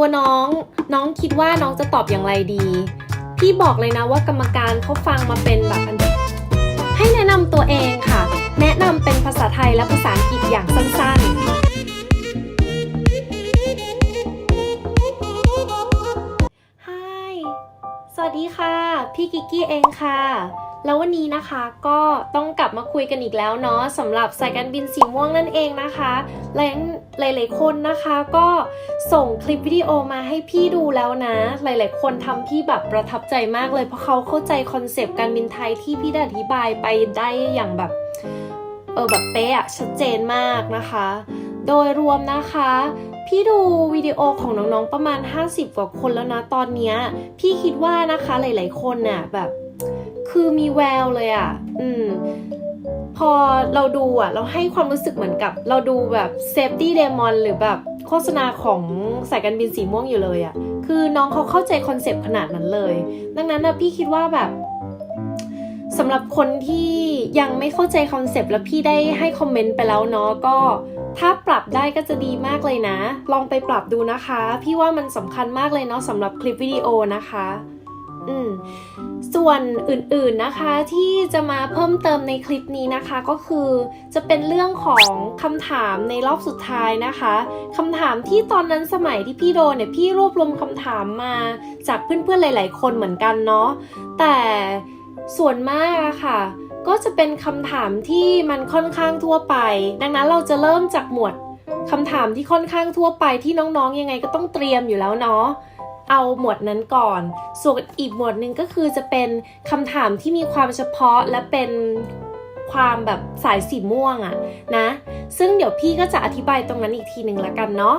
ตัวน้อง น้องคิดว่าน้องจะตอบอย่างไรดี พี่บอกเลยนะว่ากรรมการเขาฟังมาเป็นแบบให้แนะนำตัวเองค่ะ แนะนำเป็นภาษาไทยและภาษาอังกฤษอย่างสั้นๆ Hi สวัสดีค่ะ พี่กิกกี้เองค่ะ แล้ววันนี้นะคะก็ต้องกลับมาคุยกันอีกแล้วเนาะสำหรับสายการบินสีม่วงนั่นเองนะคะและหลายๆคนนะคะก็ส่งคลิปวิดีโอมาให้พี่ดูแล้วนะ หลาย ๆ คนทำพี่แบบประทับใจมากเลย เพราะเขาเข้าใจคอนเซปต์การบินไทยที่พี่ได้อธิบายไปได้อย่างแบบเออแบบเป๊ะอะชัดเจนมากนะคะ โดยรวมนะคะพี่ดูวิดีโอของน้องๆประมาณ 50 กว่าคนแล้วนะตอนเนี้ยพี่คิดว่านะคะหลาย ๆ คนน่ะแบบ คือมีแววเลยอะ่ะ อืม พอเราดูอะ เราให้ความรู้สึกเหมือนกับ เราดูแบบเซฟตี้เดมอนหรือแบบโฆษณาของสายการบินสีม่วงอยู่เลยอะ่ะ คือน้องเขาเข้าใจคอนเซปต์ขนาดนั้นเลย ดังนั้นนะพี่คิดว่าแบบสำหรับคนที่ยังไม่เข้าใจคอนเซปต์แล้วพี่ได้ให้คอมเมนต์ไปแล้วเนาะก็ถ้าปรับได้ก็จะดีมากเลยนะ ลองไปปรับดูนะคะ พี่ว่ามันสำคัญมากเลยเนาะสำหรับคลิปวิดีโอนะคะ ส่วนอื่นๆนะคะที่จะมาเพิ่มเติมในคลิปนี้นะคะก็คือจะเป็นเรื่องของคำถามในรอบสุดท้ายนะคะคำถามที่ตอนนั้นสมัยที่พี่โดนเนี่ยพี่รวบรวมคำถามมาจากเพื่อนๆหลาย ๆ คนเหมือนกันเนาะแต่ส่วนมากอะค่ะ ก็จะเป็นคำถามที่มันค่อนข้างทั่วไป ดังนั้นเราจะเริ่มจากหมวดคำถามที่ค่อนข้างทั่วไปที่น้องๆยังไงก็ต้องเตรียมอยู่แล้วเนาะ เอาหมวดนั้นก่อน ส่วนอีกหมวดหนึ่งก็คือจะเป็นคำถามที่มีความเฉพาะและเป็นความแบบสายสีม่วงอะนะ ซึ่งเดี๋ยวพี่ก็จะอธิบายตรงนั้นอีกทีหนึ่งละกันเนาะ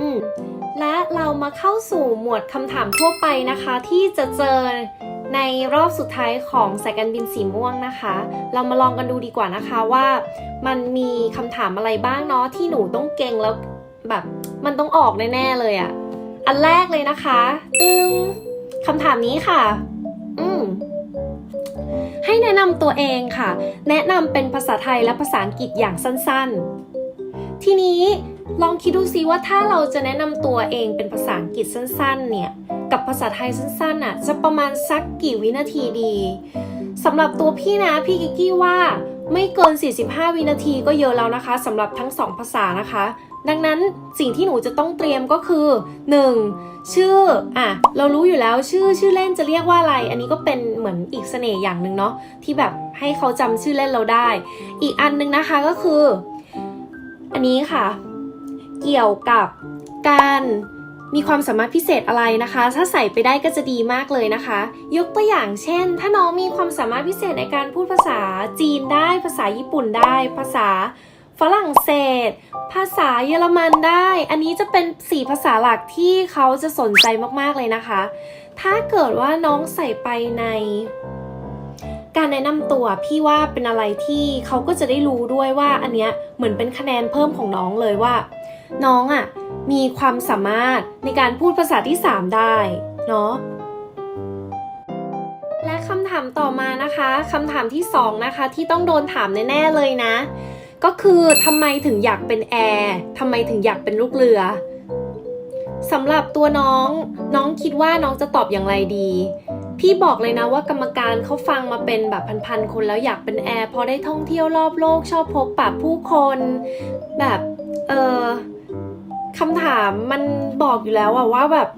อืมและเรามาเข้าสู่หมวดคำถามทั่วไปนะคะ ที่จะเจอในรอบสุดท้ายของสายการบินสีม่วงนะคะ เรามาลองกันดูดีกว่านะคะว่า มันมีคำถามอะไรบ้างเนาะที่หนูต้องเก่งแล้วแบบมันต้องออกแน่ๆเลยอะ อันแรกเลยนะคะตึงคำถามนี้ค่ะ อืมให้แนะนำตัวเองค่ะ แนะนำเป็นภาษาไทยและภาษาอังกฤษอย่างสั้นๆ ทีนี้ลองคิดดูซิว่าถ้าเราจะแนะนำตัวเองเป็นภาษาอังกฤษสั้น ๆ เนี่ย กับภาษาไทยสั้นๆน่ะจะประมาณสักกี่วินาทีดีสำหรับตัวพี่นะพี่กิกกี้ว่าไม่เกิน 45 วินาทีก็เยอะแล้วนะคะสำหรับทั้งสองภาษานะคะ ดังนั้นสิ่งที่หนูจะต้องเตรียมก็คือ 1. ชื่ออะเรารู้อยู่แล้วชื่อชื่อเล่นจะเรียกว่าอะไร อันนี้ก็เป็นเหมือนอีกเสน่ห์อย่างหนึ่งเนาะที่แบบให้เขาจำชื่อเล่นเราได้ อีกอันหนึงนะคะก็คือ อันนี้ค่ะ เกี่ยวกับการมีความสามารถพิเศษอะไรนะคะ ถ้าใส่ไปได้ก็จะดีมากเลยนะคะ ยกตัวอย่างเช่น ถ้าน้องมีความสามารถพิเศษในการพูดภาษาจีนได้ ภาษาญี่ปุ่นได้ ภาษา ฝรั่งเศส ภาษาเยอรมันได้ อันนี้จะเป็น 4 ภาษาหลักที่เขาจะสนใจมากๆเลยนะคะ ถ้าเกิดว่าน้องใส่ไปใน การแนะนำตัวพี่ว่าเป็นอะไรที่เขาก็จะได้รู้ด้วยว่าอันเนี้ยเหมือนเป็นคะแนนเพิ่มของน้องเลยว่า น้องอะ่ะมีความสามารถในการพูดภาษาที่ 3 ได้เนาะและคำถามต่อมานะคะคำถามที่ 2 นะคะ ที่ต้องโดนถามแน่ ๆ เลยนะ ก็คือทำไมถึงอยากเป็นแอร์ทำไมถึงอยากเป็นลูกเรือสำหรับตัวน้อง น้องคิดว่าน้องจะตอบอย่างไรดี พี่บอกเลยนะว่ากรรมการเขาฟังมาเป็นแบบพันๆคนแล้วอยากเป็นแอร์พอได้ท่องเที่ยวรอบโลกชอบพบปะผู้คน แบบ เออคำถามมันบอกอยู่แล้วอะว่าแบบ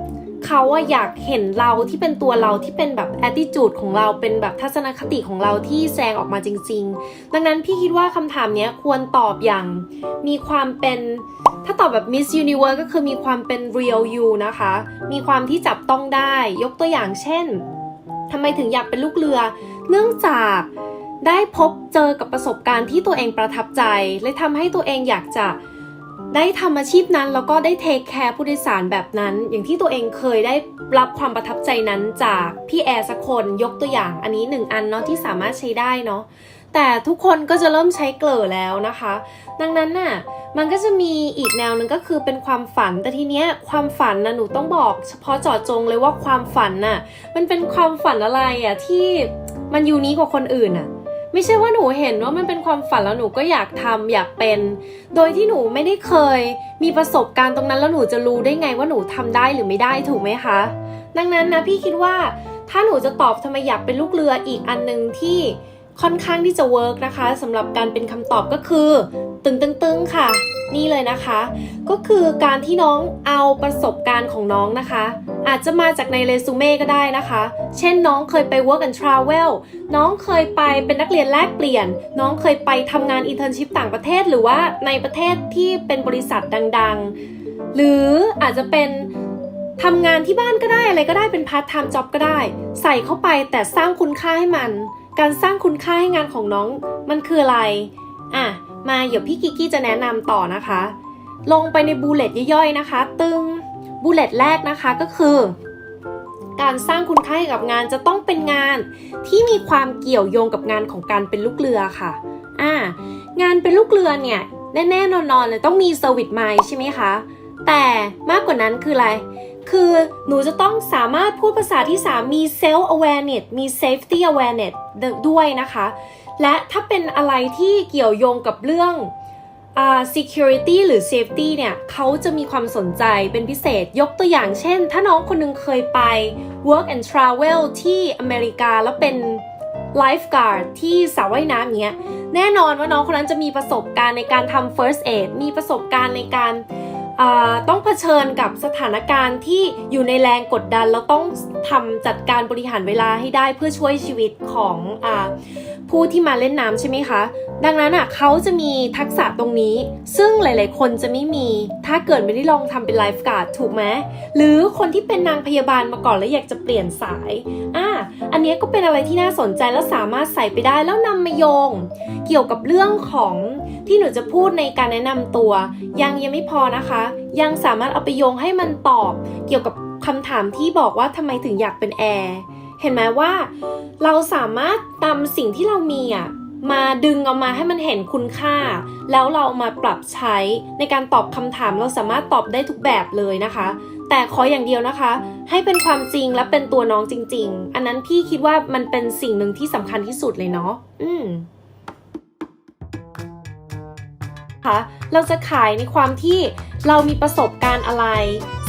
เขาอะอยากเห็นเราที่เป็นตัวเราที่เป็นแบบ attitude ของเราเป็นแบบทัศนคติของเราที่แสดงออกมาจริง ๆ ดังนั้นพี่คิดว่าคำถามเนี้ยควรตอบอย่างมีความเป็นถ้าตอบแบบ Miss Universe ก็คือมีความเป็น real you นะคะ มีความที่จับต้องได้ยกตัวอย่างเช่นทำไมถึงอยากเป็นลูกเรือ เนื่องจากได้พบเจอกับประสบการณ์ที่ตัวเองประทับใจเลยทำให้ตัวเองอยากจะ ได้ทำอาชีพนั้นแล้วก็ได้เทคแคร์ผู้โดยสารแบบนั้น อย่างที่ตัวเองเคยได้รับความประทับใจนั้นจากพี่แอร์สักคนยกตัวอย่างอันนี้หนึ่งอันเนาะที่สามารถใช้ได้เนาะแต่ทุกคนก็จะเริ่มใช้เกลอแล้วนะคะ ดังนั้นน่ะมันก็จะมีอีกแนวหนึ่งก็คือเป็นความฝัน แต่ทีเนี้ยความฝันนะหนูต้องบอก เฉพาะเจาะจงเลยว่าความฝันน่ะมันเป็นความฝันอะไรอะที่มันยูนี้กว่าคนอื่นอะ ไม่ใช่ว่าหนูเห็นว่ามันเป็นความฝันแล้วหนูก็อยากทำอยากเป็น โดยที่หนูไม่ได้เคย มีประสบการณ์ตรงนั้นแล้วหนูจะรู้ได้ไงว่าหนูทำได้หรือไม่ได้ถูกไหมคะ ดังนั้นนะพี่คิดว่าถ้าหนูจะตอบทำไมอยากเป็นลูกเรืออีกอันหนึ่งที่ค่อนข้างที่จะเวิร์กนะคะสำหรับการเป็นคำตอบก็คือ ตึงตึงตึงๆค่ะ นี่เลยนะคะ ก็คือการที่น้องเอาประสบการณ์ของน้องนะคะ อาจจะมาจากในเรซูเม่ก็ได้นะคะ เช่นน้องเคยไป work and travel น้องเคยไปเป็นนักเรียนแลกเปลี่ยน น้องเคยไปทำงาน internship ต่างประเทศ หรือว่าในประเทศที่เป็นบริษัทดังๆ หรืออาจจะเป็นทำงานที่บ้านก็ได้อะไรก็ได้เป็น part time job ก็ได้ ใส่เข้าไปแต่สร้างคุณค่าให้มัน การสร้างคุณค่าให้งานของน้องมันคืออะไรอะ มาเดี๋ยวพี่กิกกี้จะแนะนำต่อนะคะ ลงไปในบูเลตย่อยๆนะคะ ตึงบูเลตแรกนะคะก็คือ การสร้างคุณค่าให้กับงานจะต้องเป็นงานที่มีความเกี่ยวโยงกับงานของการเป็นลูกเรือค่ะอ่างานเป็นลูกเรือเนี่ยแน่ๆนอนๆเลยต้องมีเซอร์วิสไมใช่ไหมคะแต่มากกว่านั้นคืออะไร คือหนูจะต้องสามารถพูดภาษาที่ 3 มี self awareness มี safety awareness ด้วยนะคะ และถ้าเป็นอะไรที่เกี่ยวโยงกับเรื่องอ่า security หรือ safety เนี่ยเขาจะมีความสนใจเป็นพิเศษยกตัวอย่างเช่น ถ้าน้องคนหนึงเคยไป work and travel ที่อเมริกาแล้วเป็น lifeguard ที่สระว่ายน้ำเงี้ย แน่นอนว่าน้องคนนั้นจะมีประสบการณ์ในการทำ first aid มีประสบการณ์ในการ ต้องเผชิญกับสถานการณ์ที่อยู่ในแรงกดดัน แล้วต้องทำจัดการบริหารเวลาให้ได้เพื่อช่วยชีวิตของอผู้ที่มาเล่นน้ำใช่ไหมคะ ดังนั้นอะเขาจะมีทักษะตรงนี้ ซึ่งหลาย ๆ คนจะไม่มี ถ้าเกิดไม่ได้ลองทำเป็นไลฟ์การ์ดถูกไหมหรือคนที่เป็นนางพยาบาลมาก่อนแล้วอยากจะเปลี่ยนสายอ่าอันนี้ก็เป็นอะไรที่น่าสนใจและสามารถใส่ไปได้แล้วนำมาโยง เกี่ยวกับเรื่องของ ที่หนูจะพูดในการแนะนำตัว ยังยังไม่พอนะคะ ยังสามารถเอาไปโยงให้มันตอบ เกี่ยวกับคำถามที่บอกว่าทำไมถึงอยากเป็นแอร์เห็นไหมว่า เราสามารถนำสิ่งที่เรามีอะมาดึงเอามาให้มันเห็นคุณค่า แล้วเราเอามาปรับใช้ในการตอบคำถามเราสามารถตอบได้ทุกแบบเลยนะคะ แต่ขออย่างเดียวนะคะ ให้เป็นความจริงและเป็นตัวน้องจริง ๆ อันนั้นพี่คิดว่ามันเป็นสิ่งหนึ่งที่สำคัญที่สุดเลยเนาะอืม คะเราจะขายในความที่เรามีประสบการณ์อะไร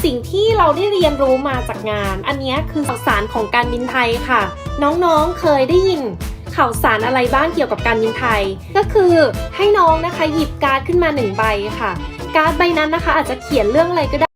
สิ่งที่เราได้เรียนรู้มาจากงาน อันนี้คือข่าวสารของการบินไทยค่ะ น้องๆเคยได้ยินข่าวสารอะไรบ้างเกี่ยวกับการบินไทย ก็คือให้น้องนะคะหยิบการ์ดขึ้นมาหนึ่งใบค่ะ การ์ดใบนั้นนะคะ อาจจะเขียนเรื่องอะไรก็ได้